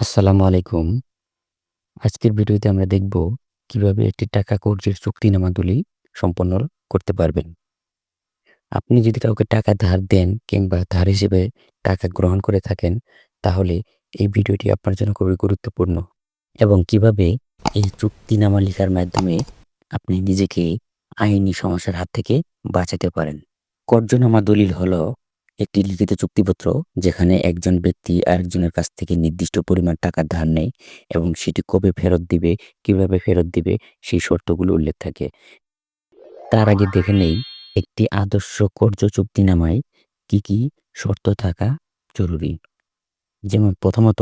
আসসালামু আলাইকুম। আজকের ভিডিওতে আমরা দেখব কীভাবে একটি টাকা কর্জের চুক্তিনামা দলিল সম্পন্ন করতে পারবেন। আপনি যদি কাউকে টাকা ধার দেন কিংবা ধার হিসেবে টাকা গ্রহণ করে থাকেন, তাহলে এই ভিডিওটি আপনার জন্য খুবই গুরুত্বপূর্ণ এবং কীভাবে এই চুক্তিনামা লেখার মাধ্যমে আপনি নিজেকে আইনি সমস্যার হাত থেকে বাঁচাতে পারেন। কর্জনামা দলিল হলো একটি লিখিত চুক্তিপত্র যেখানে একজন ব্যক্তি আরেকজনের কাছ থেকে নির্দিষ্ট পরিমাণ টাকা ধার নেয় এবং সেটি কবে ফেরত দিবে, কীভাবে ফেরত দিবে সেই শর্তগুলো উল্লেখ থাকে। তার আগে দেখে নেই একটি আদর্শ কর্জ চুক্তিনামায় কি, কি শর্ত থাকা জরুরি। যেমন প্রথমত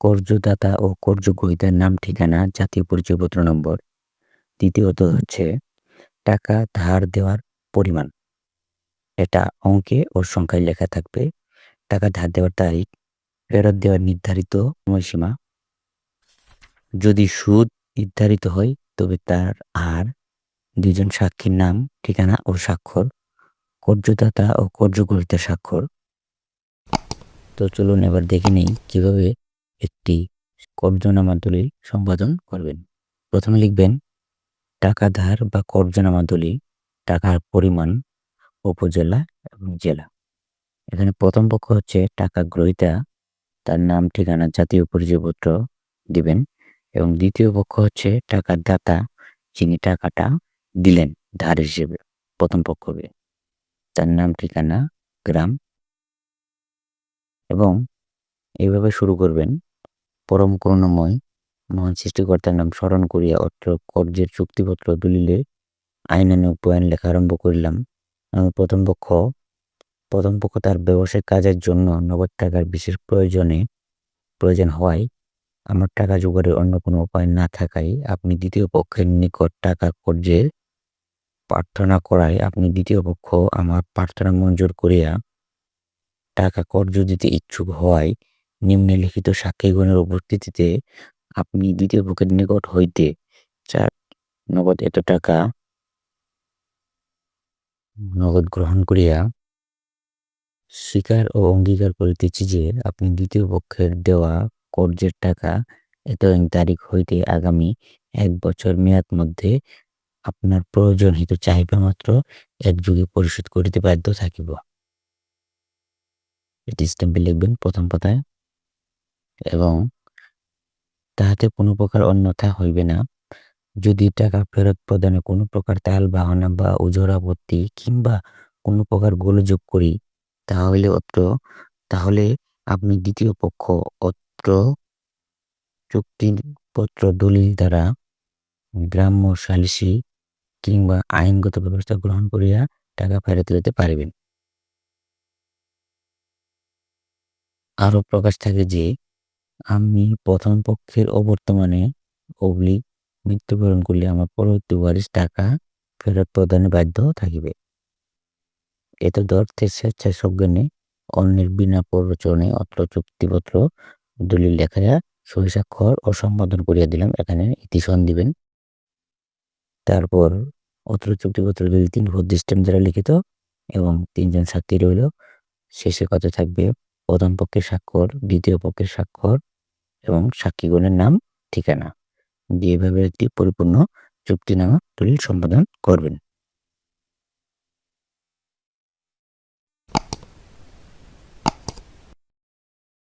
কর্জদাতা ও কর্জ গ্রহীতার নাম ঠিকানা জাতীয় পরিচয়পত্র নম্বর। দ্বিতীয়ত হচ্ছে টাকা ধার দেওয়ার পরিমাণ। এটা অঙ্কে ও সংখ্যায় লেখা থাকবে। টাকা ধার দেওয়ার তারিখ, ফেরত দেওয়ার নির্ধারিত সময়সীমা। যদি সুদ নির্ধারিত হয় তবে তার আর দুজন সাক্ষীর নাম, ঠিকানা ও স্বাক্ষর, কর্জদাতা ও কর্জগ্রহীতার স্বাক্ষর। তো চলুন এবার দেখে নেই কীভাবে একটি কর্জনামা দলিল সম্পাদন করবেন। প্রথমে লিখবেন টাকা ধার বা কর্জনামা দলিল, টাকার পরিমাণ, উপজেলা এবং জেলা। এখানে প্রথম পক্ষ হচ্ছে টাকা গ্রহীতা, তার নাম ঠিকানা জাতীয় পরিচয়পত্র দিবেন এবং দ্বিতীয় পক্ষ হচ্ছে টাকার দাতা যিনি টাকাটা দিলেন ধার হিসেবে প্রথম পক্ষকে। তার নাম ঠিকানা গ্রাম। এবং এইভাবে শুরু করবেন। পরম করুণাময় মহান সৃষ্টিকর্তার নাম স্মরণ করিয়া অত্র কর্যের চুক্তিপত্র দলিলে আইনানুগ বয়ান লেখা আরম্ভ করিলাম। প্রথম পক্ষ প্রথম পক্ষ তার ব্যবসায়িক কাজের জন্য নগদ টাকার বিশেষ প্রয়োজনে প্রয়োজন হওয়ায় আমার টাকা জোগাড়ের অন্য কোনো উপায় না থাকায় আপনি দ্বিতীয় পক্ষের নিকট টাকা কর্যের প্রার্থনা করায় আপনি দ্বিতীয় পক্ষ আমার প্রার্থনা মঞ্জুর করিয়া টাকা কর্য দিতে ইচ্ছুক হওয়ায় নিম্নলিখিত সাক্ষীগণের উপস্থিতিতে আপনি দ্বিতীয় পক্ষের নিকট হইতে চার নগদ এত টাকা নগদ গ্রহণ করিয়া স্বীকার ও অঙ্গীকার করিতেছি যে, আপনি দ্বিতীয় পক্ষের দেওয়া কর্জের টাকা এত তারিখ হইতে আগামী এক বছর মেয়াদ মধ্যে আপনার প্রয়োজন হিত চাহিদা মাত্র এক যুগে পরিশোধ করিতে বাধ্য থাকিব। এটি স্ট্যাম্পে লিখবেন প্রথম পাতায়। এবং তাহাতে কোনো প্রকার অন্যথা হইবে না। যদি টাকা ফেরত প্রদানে কোনো প্রকার তাল বাহানা বা উজোর আপত্তি কিংবা কোনো প্রকার গোলযোগ করি, তাহলে অত্র, তাহলে আপনি দ্বিতীয় পক্ষ অত্র চুক্তিপত্র দলিল দ্বারা গ্রাম্য সালিসি কিংবা আইনগত ব্যবস্থা গ্রহণ করিয়া টাকা ফেরত দিতে পারিবেন। আরও প্রকাশ থাকে যে, আমি প্রথম পক্ষের অবর্তমানে অবলিক মৃত্যুবরণ করলে আমার পরবর্তী ওয়ারিশ টাকা ফেরত প্রদানে বাধ্য থাকিবে। এত অর্থে স্বেচ্ছায় সজ্ঞানে অন্যের বিনা প্ররোচনে অত্র চুক্তিপত্র, দলিল লেখায়া সই স্বাক্ষর ও সম্পাদন করিয়া দিলাম, এখানে ইতিসন দিবেন। তারপর অত্র চুক্তিপত্র দলিল তিন ভোট স্ট্যাম্প দ্বারা লিখিত এবং তিনজন সাক্ষী রইল। শেষে কত থাকবে? প্রথম পক্ষের স্বাক্ষর, দ্বিতীয় পক্ষের স্বাক্ষর এবং সাক্ষীগণের নাম, ঠিকানা। দিয়ে এভাবে একটি পরিপূর্ণ চুক্তিনামা দলিল সম্পাদন করবেন।